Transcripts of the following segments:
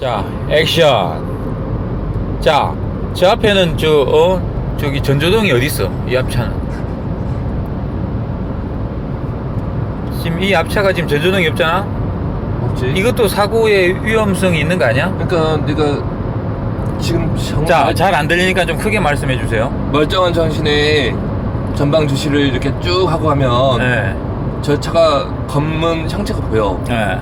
자, 액션. 자, 저 앞에는 저, 어, 저기 전조등이 어디 있어? 이 앞차는. 지금 이 앞차가 지금 전조등이 없잖아? 없지. 이것도 사고의 위험성이 있는 거 아니야? 그러니까 네가 지금 정... 자, 잘 안 들리니까 좀 크게 말씀해 주세요. 멀쩡한 정신에 전방 주시를 이렇게 쭉 하고 가면 네. 저 차가 검은 형체가 보여. 네.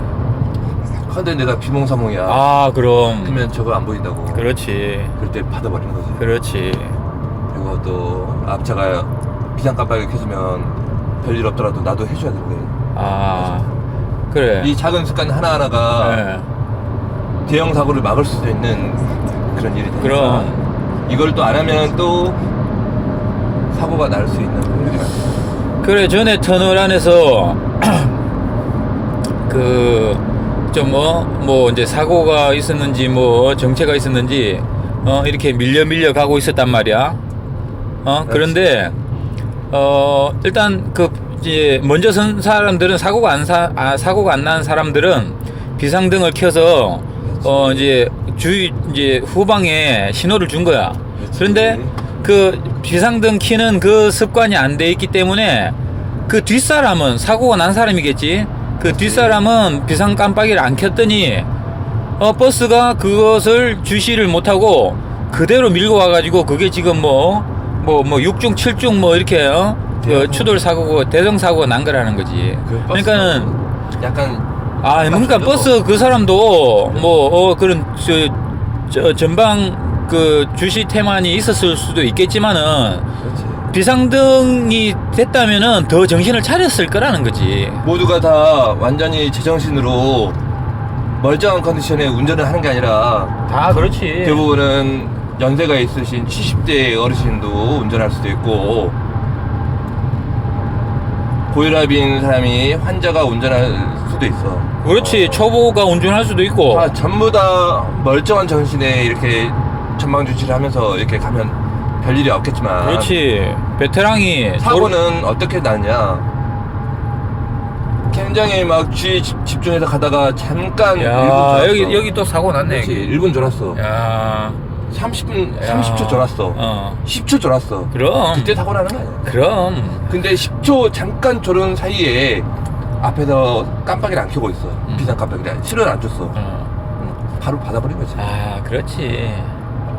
근데 내가 비몽사몽이야. 아, 그럼. 그러면 저거 안 보인다고. 그렇지. 그럴 때 받아버리는 거지. 그렇지. 그리고 또 앞차가 비상 깜빡이 켜지면 별일 없더라도 나도 해줘야 되는데 아, 그래. 이 작은 습관 하나하나가 네. 대형 사고를 막을 수도 있는 그런 일이 되니까 그럼. 이걸 또 안 하면 또 사고가 날 수 있는 확률이 많아. 그래 전에 터널 안에서 그 좀뭐뭐 이제 사고가 있었는지 뭐 정체가 있었는지 어 이렇게 밀려 밀려 가고 있었단 말이야. 어 그런데 어 일단 그 이제 먼저 선 사람들은 사고가 안 사, 아, 사고가 안 난 사람들은 비상등을 켜서 어 이제 주위 이제 후방에 신호를 준 거야. 그런데 그 비상등 키는 그 습관이 안 돼 있기 때문에 그 뒷사람은 사고가 난 사람이겠지. 그 뒷사람은 비상 깜빡이를 안 켰더니 어 버스가 그것을 주시를 못하고 그대로 밀고 와가지고 그게 지금 뭐 뭐 뭐 6중 7중 뭐 이렇게 어? 그 대형 추돌 사고고 대형 사고가 난 거라는 거지. 그 그러니까는 약간 아, 그러니까 맞춰줘. 버스 그 사람도 뭐 어, 그런 저, 저 전방 그 주시 태만이 있었을 수도 있겠지만은 그렇지. 비상등이 됐다면은 더 정신을 차렸을 거라는 거지. 모두가 다 완전히 제정신으로 멀쩡한 컨디션에 운전을 하는 게 아니라 다 그렇지. 대부분은 연세가 있으신 70대 어르신도 운전할 수도 있고 고혈압인 사람이 환자가 운전할 수도 있어. 그렇지. 초보가 운전할 수도 있고. 다 전부 다 멀쩡한 정신에 이렇게 전방 주시를 하면서 이렇게 가면 별일이 없겠지만 그렇지. 베테랑이 사고는 어떻게 나냐? 굉장히 막 주의 집- 집중해서 가다가 잠깐 1분 야 졸았어. 여기 여기 또 사고 났네. 그렇지 여기. 1분 졸았어. 야. 30분 야. 30초 졸았어. 어. 10초 졸았어. 그럼. 그때 사고 나는 거 아니야? 그럼. 근데 10초 잠깐 졸은 사이에 앞에서 깜빡이를 안 켜고 있어. 음. 비상 깜빡이를 실을 안 줬어. 어. 응, 바로 받아버린 거지. 아 그렇지.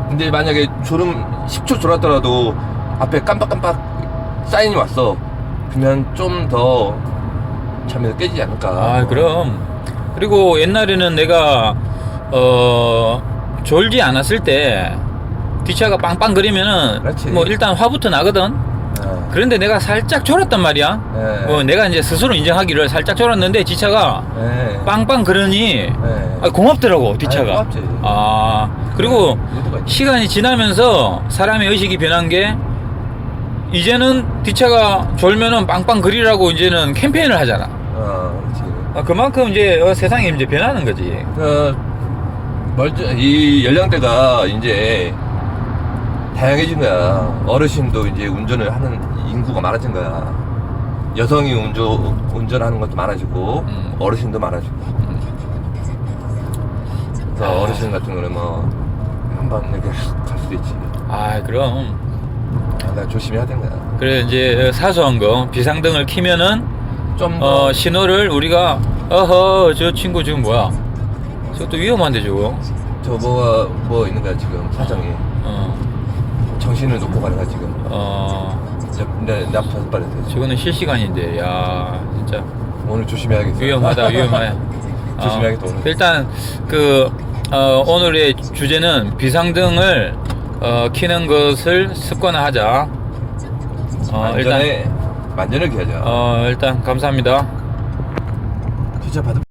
근데 만약에 졸음 10초 졸았더라도 앞에 깜빡깜빡 사인이 왔어. 그러면 좀 더 잠에서 깨지지 않을까. 아 그럼 그리고 옛날에는 내가 어 졸지 않았을 때 뒷차가 빵빵 거리면은 그렇지. 뭐 일단 화부터 나거든 아, 그런데 내가 살짝 졸았단 말이야 네. 뭐 내가 이제 스스로 인정하기를 살짝 졸았는데 뒷차가 네. 빵빵 그러니 네. 아, 고맙더라고 뒷차가 고맙지. 아 그리고 의도가 있지. 시간이 지나면서 사람의 의식이 변한 게 이제는 뒷차가 졸면은 빵빵 거리라고 이제는 캠페인을 하잖아 어, 그렇지. 아, 그만큼 이제 어, 세상이 이제 변하는 거지. 그 멀쩡 이 연령대가 이제 다양해진 거야. 어르신도 이제 운전을 하는 인구가 많아진 거야. 여성이 운전 운전하는 것도 많아지고 음. 어르신도 많아지고. 그래서 아. 어르신 같은 경우는 뭐 한번 이렇게 갈 수도 있지. 아, 그럼. 아, 나 조심해야 되는 거야. 그래, 이제 사소한 거, 비상등을 키면은, 좀더 어, 신호를 우리가, 어허, 저 친구 지금 뭐야. 저것도 위험한데, 저거. 저 뭐가 뭐 있는 거야 지금 사정이 어, 정신을 놓고 거야 지금. 어, 내내 앞에서 빨리 돼. 저거는 실시간인데, 야 진짜. 오늘 조심해야겠어. 위험하다, 위험해. 조심해야겠다, 오늘. 일단, 그, 어, 오늘의 주제는 비상등을, 어, 키는 것을 습관화하자. 어, 일단, 만전에 만전을 기하자. 어, 일단, 감사합니다. 진짜 받은.